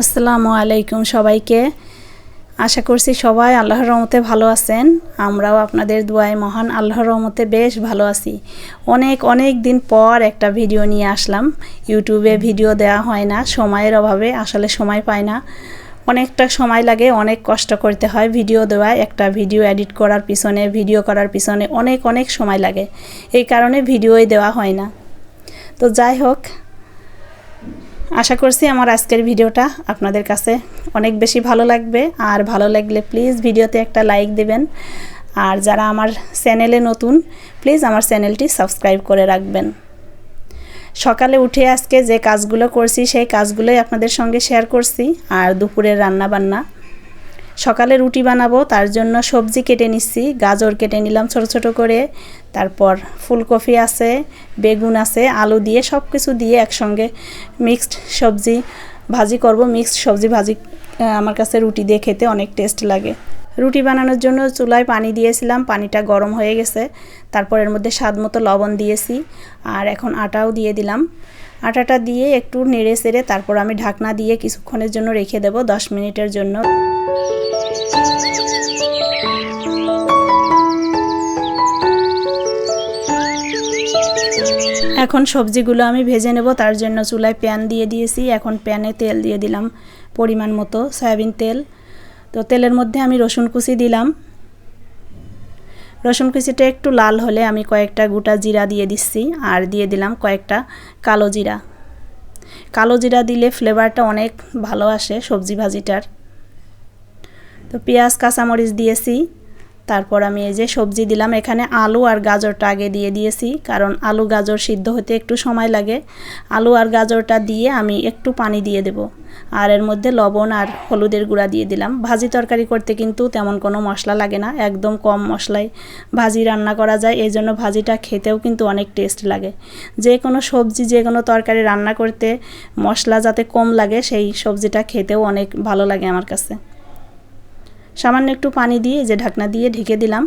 আসসালামু আলাইকুম সবাইকে। আশা করছি সবাই আল্লাহর রহমতে ভালো আছেন। আমরাও আপনাদের দোয়ায় মহান আল্লাহর রহমতে বেশ ভালো আছি। অনেক অনেক দিন পর একটা ভিডিও নিয়ে আসলাম। ইউটিউবে ভিডিও দেওয়া হয় না, সময়ের অভাবে। আসলে সময় পায় না। অনেকটা সময় লাগে, অনেক কষ্ট করতে হয় ভিডিও দেওয়া একটা ভিডিও এডিট করার পিছনে, ভিডিও করার পিছনে অনেক অনেক সময় লাগে। এই কারণে ভিডিওই দেওয়া হয় না। তো যাই হোক, আশা করছি আমার আজকের ভিডিওটা আপনাদের কাছে অনেক বেশি ভালো লাগবে। আর ভালো লাগলে প্লিজ ভিডিওতে একটা লাইক দেবেন। আর যারা আমার চ্যানেলে নতুন, প্লিজ আমার চ্যানেলটি সাবস্ক্রাইব করে রাখবেন। সকালে উঠে আজকে যে কাজগুলো করছি, সেই কাজগুলোই আপনাদের সঙ্গে শেয়ার করছি। আর দুপুরের রান্না বান্না সকালে রুটি বানাবো, তার জন্য সবজি কেটে নিচ্ছি, গাজর কেটে নিলাম ছোট ছোট করে। তারপর ফুলকপি আছে, বেগুন আছে, আলু দিয়ে সব কিছু দিয়ে একসঙ্গে মিক্সড সবজি ভাজি করব। মিক্সড সবজি ভাজি আমার কাছে রুটি দিয়ে খেতে অনেক টেস্ট লাগে। রুটি বানানোর জন্য চুলায় পানি দিয়েছিলাম, পানিটা গরম হয়ে গেছে। তারপর এর মধ্যে স্বাদ মতো লবণ দিয়েছি আর এখন আটাও দিয়ে দিলাম। আটাটা দিয়ে একটু নেড়ে সেড়ে তারপর আমি ঢাকনা দিয়ে কিছুক্ষণের জন্য রেখে দেবো, দশ মিনিটের জন্য। এখন সবজিগুলো আমি ভেজে নেব, তার জন্য চুলায় প্যান দিয়ে দিয়েছি। এখন প্যানে তেল দিয়ে দিলাম পরিমাণ মতো, সয়াবিন তেল। তো তেলের মধ্যে আমি রসুন কুচি দিলাম। রসুন কুচিটা একটু লাল হলে আমি কয়েকটা গোটা জিরা দিয়ে দিচ্ছি আর দিয়ে দিলাম কয়েকটা কালো জিরা। কালো জিরা দিলে ফ্লেভারটা অনেক ভালো আসে সবজি ভাজিটার। তো পেঁয়াজ, কাঁচামরিচ দিয়েছি। তারপর আমি এই যে সবজি দিলাম, এখানে আলু আর গাজরটা আগে দিয়ে দিয়েছি, কারণ আলু গাজর সিদ্ধ হতে একটু সময় লাগে। আলু আর গাজরটা দিয়ে আমি একটু পানি দিয়ে দেব। আর এর মধ্যে লবণ আর হলুদের গুঁড়া দিয়ে দিলাম। ভাজি তরকারি করতে কিন্তু তেমন কোনো মশলা লাগে না, একদম কম মশলায় ভাজি রান্না করা যায়, এই জন্য ভাজিটা খেতেও কিন্তু অনেক টেস্ট লাগে। যে কোনো সবজি, যে কোনো তরকারি রান্না করতে মশলা যাতে কম লাগে, সেই সবজিটা খেতেও অনেক ভালো লাগে আমার কাছে। সামান্য একটু পানি দিয়ে যে ঢাকনা দিয়ে ঢেকে দিলাম।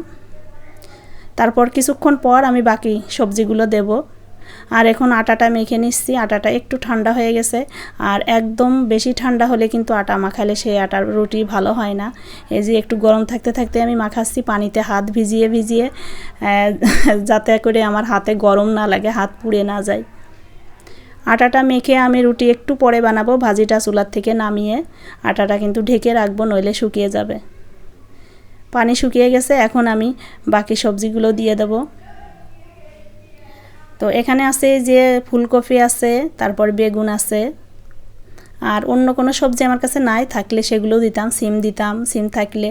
তারপর কিছুক্ষণ পর আমি বাকি সবজিগুলো দেব। আর এখন আটাটা মেখে নিচ্ছি। আটাটা একটু ঠান্ডা হয়ে গেছে। আর একদম বেশি ঠান্ডা হলে কিন্তু আটা মাখালে সেই আটার রুটি ভালো হয় না। এই যে একটু গরম থাকতে থাকতে আমি মাখাচ্ছি পানিতে হাত ভিজিয়ে ভিজিয়ে যাতে করে আমার হাতে গরম না লাগে, হাত পুড়ে না যায়। আটাটা মেখে আমি রুটি একটু পরে বানাবো। ভাজিটা চুলার থেকে নামিয়ে আটাটা কিন্তু ঢেকে রাখব, নইলে শুকিয়ে যাবে। পানি শুকিয়ে গেছে, এখন আমি বাকি সবজিগুলো দিয়ে দেব। তো এখানে আছে যে ফুলকপি আছে, তারপর বেগুন আছে। আর অন্য কোনো সবজি আমার কাছে নাই, থাকলে সেগুলো দিতাম, সিম দিতাম, সিম থাকলে,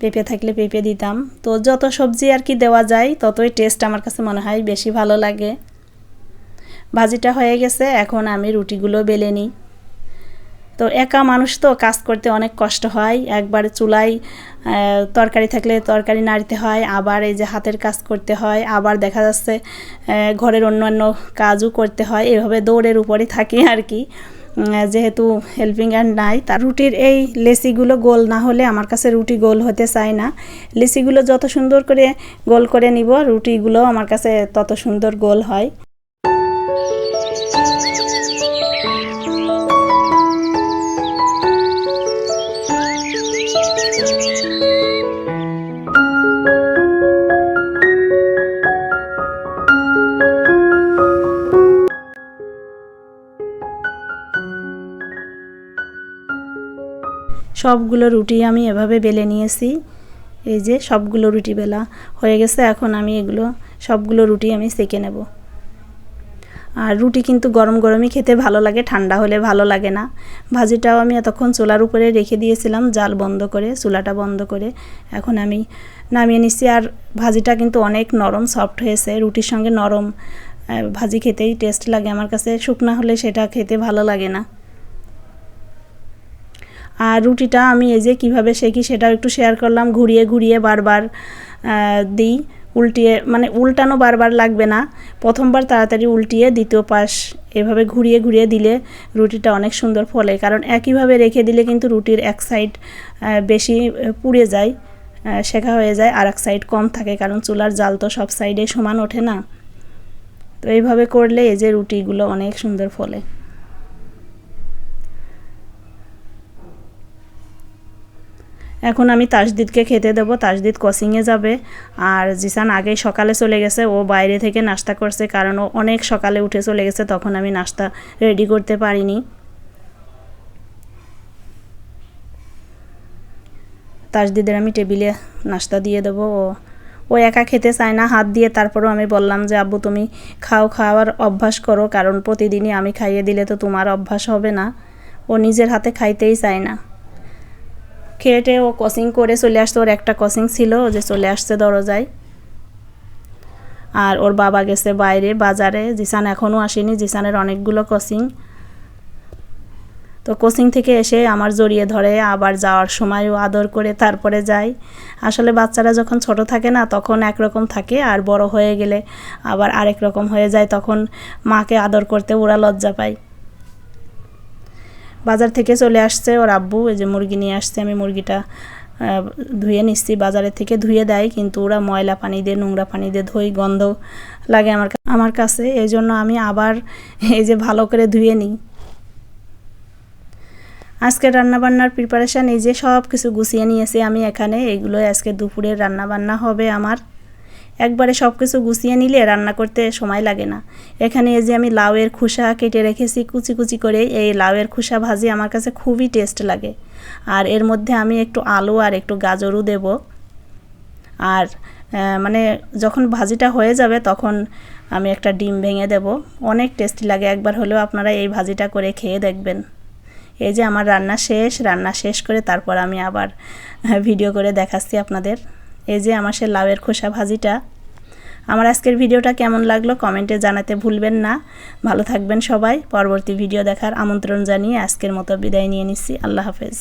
পেঁপে থাকলে পেঁপে দিতাম। তো যত সবজি আর কি দেওয়া যায়, ততই টেস্ট আমার কাছে মনে হয় বেশি ভালো লাগে। ভাজিটা হয়ে গেছে, এখন আমি রুটিগুলো বেলে নিই। তো একা মানুষ তো কাজ করতে অনেক কষ্ট হয়। একবার চুলায় তরকারি থাকলে তরকারি নাড়তে হয়, আবার এই যে হাতের কাজ করতে হয়, আবার দেখা যাচ্ছে ঘরের অন্যান্য কাজও করতে হয়। এভাবে দৌড়ের উপরে থাকি আর কি। যেহেতু হেল্পিং হ্যান্ড নাই তার রুটির এই লেসিগুলো গোল না হলে আমার কাছে রুটি গোল হতে চায় না। লেসিগুলো যত সুন্দর করে গোল করে নিব, রুটিগুলো আমার কাছে তত সুন্দর গোল হয়। সবগুলো রুটি আমি এভাবে বেলে নিয়েছি। এই যে সবগুলো রুটি বেলা হয়ে গেছে, এখন আমি এগুলো, সবগুলো রুটি আমি সেকে নেব। আর রুটি কিন্তু গরম গরমই খেতে ভালো লাগে, ঠান্ডা হলে ভালো লাগে না। ভাজিটাও আমি এতক্ষণ চুলার উপরে রেখে দিয়েছিলাম, জাল বন্ধ করে, চুলাটা বন্ধ করে এখন আমি নামিয়ে নিচ্ছি। আর ভাজিটা কিন্তু অনেক নরম সফট হয়েছে, রুটির সঙ্গে নরম ভাজি খেতেই টেস্ট লাগে। আমার কাছে শুকনা হলে সেটা খেতে ভালো লাগে না। আর রুটিটা আমি এই যে কীভাবে শেখি সেটাও একটু শেয়ার করলাম, ঘুরিয়ে ঘুরিয়ে বারবার দিই, উল্টিয়ে মানে উল্টানো বারবার লাগবে না। প্রথমবার তাড়াতাড়ি উল্টিয়ে, দ্বিতীয় পাশ এভাবে ঘুরিয়ে ঘুরিয়ে দিলে রুটিটা অনেক সুন্দর ফলে। কারণ একইভাবে রেখে দিলে কিন্তু রুটির এক সাইড বেশি পুড়ে যায় শেখা হয়ে যায়, আর এক সাইড কম থাকে, কারণ চুলার জাল তো সব সাইডে সমান ওঠে না। তো এইভাবে করলে এই যে রুটিগুলো অনেক সুন্দর ফলে। এখন আমি তাসদিদকে খেতে দেবো। তাসদিদ কোচিংয়ে যাবে। আর জিসান আগেই সকালে চলে গেছে। ও বাইরে থেকে নাস্তা করছে। কারণ ও অনেক সকালে উঠে চলে গেছে। তখন আমি নাস্তা রেডি করতে পারিনি। তাসদিদের আমি টেবিলে নাস্তা দিয়ে দেবো। ও ও একা খেতে চায় না। হাত দিয়ে তারপরেও আমি বললাম যে, আব্বু, তুমি খাও। খাওয়ার অভ্যাস করো। কারণ প্রতিদিনই আমি খাইয়ে দিলে তো তোমার অভ্যাস হবে না। ও নিজের হাতে খাইতেই চায় না। খেয়েটে ও কোচিং করে চলে আসছে ওর একটা কোচিং ছিল, ও যে চলে আসছে দরজায়। আর ওর বাবা গেছে বাইরে, বাজারে। জিসান এখনও আসেনি, জিসানের অনেকগুলো কোচিং তো কোচিং থেকে এসে আমার জড়িয়ে ধরে, আবার যাওয়ার সময়ও আদর করে তারপরে যায়। আসলে বাচ্চারা যখন ছোট থাকে না, তখন একরকম থাকে, আর বড় হয়ে গেলে আবার আরেক রকম হয়ে যায়, তখন মাকে আদর করতে ওরা লজ্জা পায়। বাজার থেকে চলে আসছে, ওর আব্বু এই যে মুরগি নিয়ে আসছে, আমি মুরগিটা ধুয়ে নিচ্ছি। বাজারের থেকে ধুয়ে দেয়, কিন্তু ওরা ময়লা পানি দিয়ে, নোংরা পানি দিয়ে ধুই, গন্ধ লাগে আমার আমার কাছে। এই জন্য আমি আবার এই যে ভালো করে ধুয়ে নিই। আজকে রান্নাবান্নার প্রিপারেশান এই যে সব কিছু গুছিয়ে নিয়েছি আমি এখানে। এগুলো আজকে দুপুরের রান্নাবান্না হবে আমার। একবারে সব কিছু গুছিয়ে নিলে রান্না করতে সময় লাগে না। এখানে এই যে আমি লাউয়ের খোসা কেটে রেখেছি, কুচি কুচি করে, এই লাউয়ের খোসা ভাজি আমার কাছে খুবই টেস্ট লাগে। আর এর মধ্যে আমি একটু আলু আর একটু গাজরও দেব। আর মানে যখন ভাজিটা হয়ে যাবে তখন আমি একটা ডিম ভেঙে দেব। অনেক টেস্টি লাগে, একবার হলেও আপনারা এই ভাজিটা করে খেয়ে দেখবেন। এই যে আমার রান্না শেষ রান্না শেষ করে তারপর আমি আবার ভিডিও করে দেখাচ্ছি আপনাদের। এই যে আমার সে লাউয়ের খোসা ভাজিটা। আমার আজকের ভিডিওটা কেমন লাগল কমেন্টে জানাতে ভুলবেন না। ভালো থাকবেন সবাই। পরবর্তী ভিডিও দেখার আমন্ত্রণ জানিয়ে আজকের মতো বিদায় নিয়ে নিচ্ছি। আল্লাহ হাফেজ।